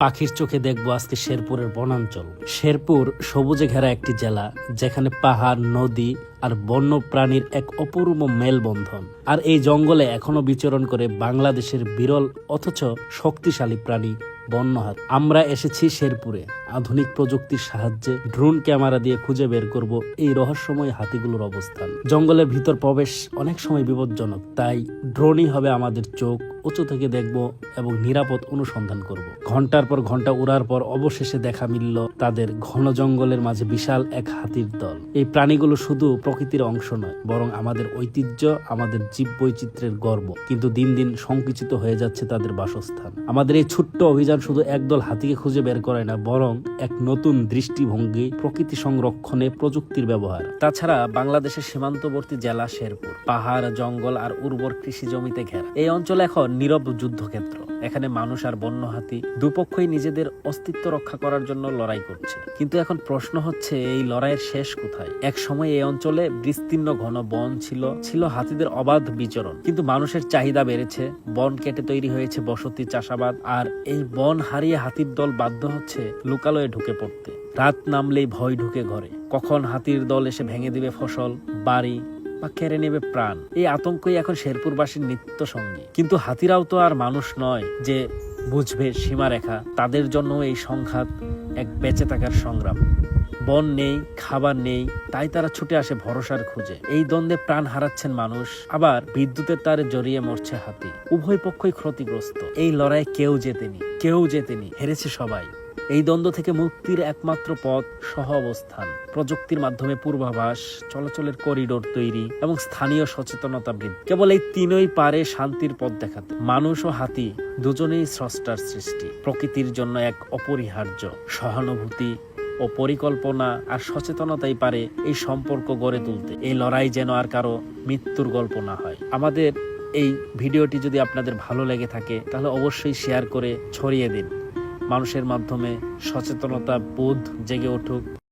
পাখির চোখে দেখব আজকে শেরপুরের বনাঞ্চল। শেরপুর সবুজে ঘেরা একটি জেলা, যেখানে পাহাড়, নদী আর বন্য প্রাণীর এক অপূর্ব মেলবন্ধন। আর এই জঙ্গলে এখনও বিচরণ করে বাংলাদেশের বিরল অথচ শক্তিশালী প্রাণী বন্যহাত। আমরা এসেছি শেরপুরে। আধুনিক প্রযুক্তির সাহায্যে ড্রোন ক্যামেরা দিয়ে খুঁজে বের করব এই রহস্যময় হাতিগুলোর অবস্থান। জঙ্গলের ভিতর প্রবেশ অনেক সময় বিপজ্জনক, তাই ড্রোনই হবে আমাদের চোখ, উঁচু থেকে দেখব এবং নিরাপদ অনুসন্ধান করব। ঘণ্টার পর ঘণ্টা উড়ার পর অবশেষে দেখা মিলল তাদের ঘন জঙ্গলের মাঝে বিশাল এক হাতির দল। এই প্রাণীগুলো শুধু প্রকৃতির অংশ নয়, বরং আমাদের ঐতিহ্য, আমাদের জীব বৈচিত্র্যের গর্ব। কিন্তু দিন দিন সংকুচিত হয়ে যাচ্ছে তাদের বাসস্থান। আমাদের এই ছোট্ট অভিযান শুধু একদল হাতিকে খুঁজে বের করে না, বরং এক নতুন দৃষ্টিভঙ্গি প্রকৃতি সংরক্ষণে প্রযুক্তির ব্যবহার। তাছাড়া বাংলাদেশের সীমান্তবর্তী জেলা শেরপুর, পাহাড়, জঙ্গল আর উর্বর কৃষি জমিতে ঘেরা। এই অঞ্চল এখন নীরব যুদ্ধক্ষেত্র। এখানে মানুষ আর বন্য হাতি দুপক্ষই নিজেদের অস্তিত্ব রক্ষা করার জন্য লড়াই করছে। কিন্তু এখন প্রশ্ন হচ্ছে, এই লড়াইয়ের শেষ কোথায়? এক সময় এই অঞ্চলে বিস্তীর্ণ ঘন বন ছিল ছিল হাতিদের অবাধ বিচরণ। কিন্তু মানুষের চাহিদা বেড়েছে, বন কেটে তৈরি হয়েছে বসতি চাষাবাদ, আর এই বন হারিয়ে হাতির দল বাধ্য হচ্ছে লোকালয়ে ঢুকে পড়তে। রাত নামলেই ভয় ঢুকে ঘরে। কখন হাতির দল এসে ভেঙে দিবে ফসল, বাড়ি বা কেড়ে নেবে প্রাণ। এই আতঙ্কই এখন শেরপুরবাসীর নিত্য সঙ্গী কিন্তু হাতিরাও তো আর মানুষ নয় যে বুঝবে সীমারেখা। তাদের জন্য এই সংঘাত এক বেঁচে থাকার সংগ্রাম। বন নেই, খাবার নেই, তাই তারা ছুটে আসে ভরসার খুঁজে। এই দ্বন্দ্বে প্রাণ হারাচ্ছেন মানুষ, আবার বিদ্যুতের তারে জড়িয়ে মরছে হাতি। উভয় পক্ষই ক্ষতিগ্রস্ত। এই লড়াই কেউ জেতেনি কেউ জেতেনি, হেরেছে সবাই। এই দ্বন্দ্ব থেকে মুক্তির একমাত্র পথ সহ অবস্থান। প্রযুক্তির মাধ্যমে পূর্বাভাস, চলাচলের করিডোর তৈরি এবং স্থানীয় সচেতনতা বৃদ্ধি। কেবল এই তিনই পারে শান্তির পথ দেখাতে। মানুষ ও হাতি দুজনেই স্রষ্টার সৃষ্টি। প্রকৃতির জন্য এক অপরিহার্য সহানুভূতি ও পরিকল্পনা আর সচেতনতাই পারে এই সম্পর্ক গড়ে তুলতে। এই লড়াই যেন আর কারও মৃত্যুর গল্প না হয়। আমাদের এই ভিডিওটি যদি আপনাদের ভালো লেগে থাকে, তাহলে অবশ্যই শেয়ার করে ছড়িয়ে দিন। মানুষের মাধ্যমে সচেতনতা বোধ জেগে উঠুক।